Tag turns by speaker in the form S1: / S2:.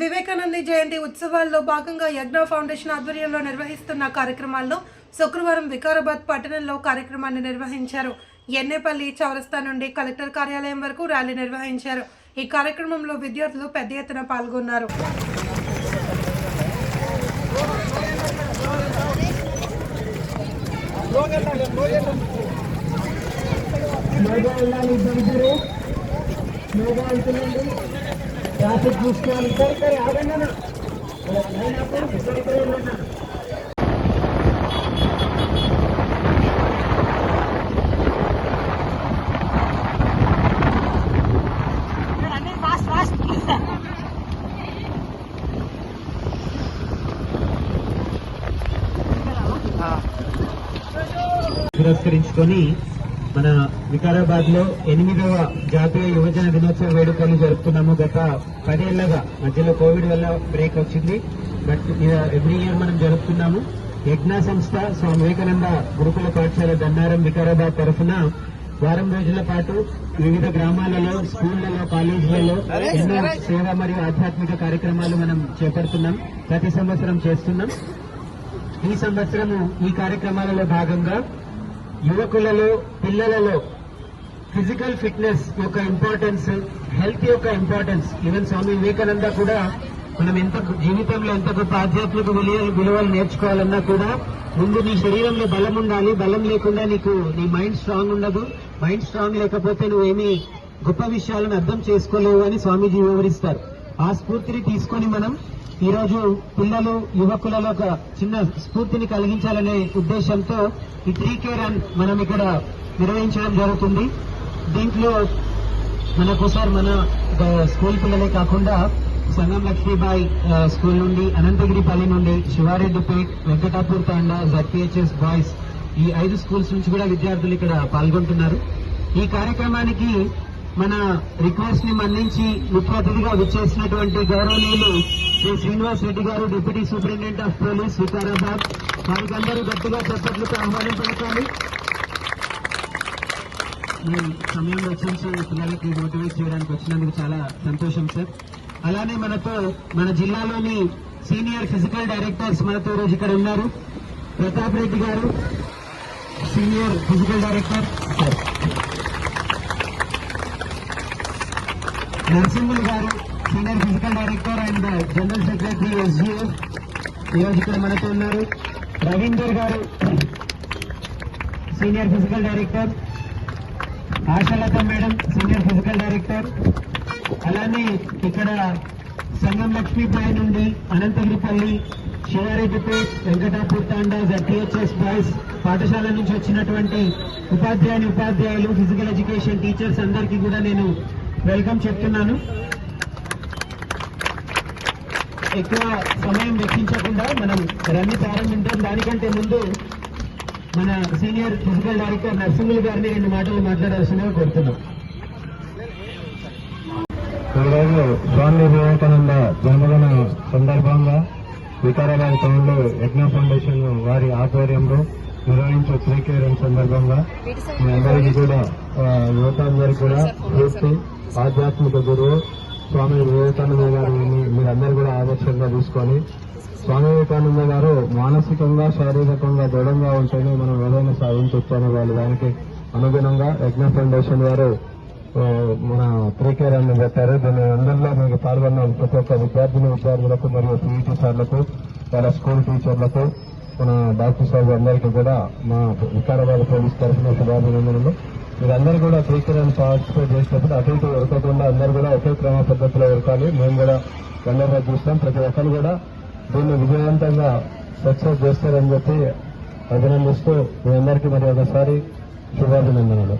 S1: వివేకానంద జయంతి ఉత్సవాల్లో భాగంగా యజ్ఞ ఫౌండేషన్ ఆధ్వర్యంలో నిర్వహిస్తున్న కార్యక్రమాల్లో శుక్రవారం వికారాబాద్ పట్టణంలో కార్యక్రమాన్ని నిర్వహించారు. ఎన్నేపల్లి చౌరస్తా నుండి కలెక్టర్ కార్యాలయం వరకు ర్యాలీ నిర్వహించారు. ఈ కార్యక్రమంలో విద్యార్థులు పెద్ద ఎత్తున పాల్గొన్నారు.
S2: వెళ్ళాలి ఇద్దరు స్లోగా వెళ్తుందండి ట్రాఫిక్ చూసుకోవాలి సరే సరే ఆగండి అన్న లైన్ అప్పుడు ఇద్దరిద్దరే వెళ్ళండి పురస్కరించుకొని మన వికారాబాద్లో ఎనిమిదవ జాతీయ యువజన దినోత్సవ వేడుకలు జరుపుతున్నాము. గత పదేళ్ళగా మధ్యలో కోవిడ్ వల్ల బ్రేక్ వచ్చింది. బట్ ఎవ్రీ ఇయర్ మనం జరుపుతున్నాము. యజ్ఞ సంస్థ స్వామి వివేకానంద గురుకుల పాఠశాల దన్నారం వికారాబాద్ తరఫున వారం రోజుల పాటు వివిధ గ్రామాలలో స్కూళ్ళలో కాలేజీలలో ఎన్నో సేవ మరియు ఆధ్యాత్మిక కార్యక్రమాలు మనం చేపడుతున్నాం. ప్రతి సంవత్సరం చేస్తున్నాం. ఈ సంవత్సరము ఈ కార్యక్రమాలలో భాగంగా యువకులలో పిల్లలలో ఫిజికల్ ఫిట్నెస్ యొక్క ఇంపార్టెన్స్ హెల్త్ యొక్క ఇంపార్టెన్స్. ఈవెన్ స్వామి వివేకానంద కూడా మనం ఎంత జీవితంలో ఎంత గొప్ప ఆధ్యాత్మిక విలువ విలువలు నేర్చుకోవాలన్నా కూడా ముందు నీ శరీరంలో బలం ఉండాలి. బలం లేకుండా నీకు నీ మైండ్ స్ట్రాంగ్ ఉండదు. మైండ్ స్ట్రాంగ్ లేకపోతే నువ్వేమీ గొప్ప విషయాలను అర్థం చేసుకోలేవు అని స్వామీజీ వివరిస్తారు. ఆ స్ఫూర్తిని తీసుకొని మనం ఈరోజు పిల్లలు యువకులలో ఒక చిన్న స్ఫూర్తిని కలిగించాలనే ఉద్దేశంతో ఈ త్రీ కేర్ రన్ మనం ఇక్కడ నిర్వహించడం జరుగుతుంది. దీంట్లో మనకు సార్ మన స్కూల్ పిల్లలే కాకుండా సంగం లక్ష్మీబాయి స్కూల్ నుండి అనంతగిరిపల్లి నుండి శివారెడ్డిపేట్ వెంకటాపూర్ తాండా జడ్పిహెచ్ఎస్ బాయ్స్ ఈ ఐదు స్కూల్స్ నుంచి కూడా విద్యార్థులు ఇక్కడ పాల్గొంటున్నారు. ఈ కార్యక్రమానికి మన రిక్వెస్ట్ని మన్నించి ముఖ్య అతిథిగా విచ్చేసినటువంటి గౌరవనీయులు Shri Srinivas Reddy garu deputy superintendent of police Vikarabad. వారికి అందరూ గట్టిగా చప్పట్లతో ఆహ్వానం పలకాలి మీ సమయం వెచ్చించి పిల్లలకి మోటివేట్ చేయడానికి వచ్చినందుకు చాలా సంతోషం సార్ అలానే మనతో మన జిల్లాలోని సీనియర్ ఫిజికల్ డైరెక్టర్స్ మనతో రోజు ఇక్కడ ఉన్నారు. ప్రతాప్ రెడ్డి గారు senior physical director. Sir Narasimhulu గారు senior physical director and general secretary SGF ఈరోజు ఇక్కడ మనతో ఉన్నారు రవీందర్ గారు senior physical director. Ashalatha madam senior physical director. అలానే ఇక్కడ సంగం లక్ష్మీబాయి నుండి అనంతగిరిపల్లి శివారెడ్డిపేట్ వెంకటాపూర్ తాండా జడ్పిహెచ్ఎస్ బాయ్స్ పాఠశాల నుంచి వచ్చినటువంటి ఉపాధ్యాయుని ఉపాధ్యాయులు ఫిజికల్ ఎడ్యుకేషన్ టీచర్స్ అందరికీ కూడా నేను వెల్కమ్ చెప్తున్నాను. ఎక్కువ సమయం వెచ్చించకుండా మనం రన్ని ప్రారంభించాం దానికంటే ముందు మన సీనియర్ ఫిజికల్ డైరెక్టర్ నరసింహులు గారిని రెండు మాటలు మాట్లాడాల్సిందిగా కోరుతున్నాం.
S3: ఈరోజు స్వామి వివేకానంద జన్మదిన సందర్భంగా వికారాబాద్ టౌన్లో యజ్ఞ ఫౌండేషన్ వారి ఆధ్వర్యంలో నిర్వహించే శ్రీకేరం సందర్భంగా మీ అందరికీ కూడా యువత అందరికీ కూడా పూర్తి ఆధ్యాత్మిక గురువు స్వామి వివేకానంద గారిని మీరందరూ కూడా ఆదర్శంగా తీసుకొని స్వామి వివేకానంద గారు మానసికంగా శారీరకంగా దృఢంగా ఉంటేనే మనం ఏదైనా సాధించొచ్చని వాళ్ళు. దానికి అనుగుణంగా యజ్ఞ ఫౌండేషన్ వారు మన మన త్రీకేరాన్ని పెట్టారు దీని అందరిలో మీకు పాల్గొన్న ప్రతి ఒక్క విద్యార్థిని విద్యార్థులకు మరియు పీఈటీ సార్లకు వాళ్ళ స్కూల్ టీచర్లకు మన డాక్టర్ సార్ అందరికీ కూడా మా వికారాబాద్ పోలీస్ తరఫున శుభాభినందనలు. మీరందరూ కూడా త్రీకేరాన్ని పార్టిసిపేట్ చేసినప్పుడు అటు ఇటు ఉరకకుండా అందరూ కూడా ఒకే క్రమ పద్ధతిలో ఉరకాలి మేము కూడా గందరగా చూస్తాం. ప్రతి ఒక్కరు కూడా దీన్ని విజయవంతంగా సక్సెస్ చేస్తారని చెప్పి అభినందిస్తూ మీ అందరికీ మరి ఒకసారి శుభాభినందనలు.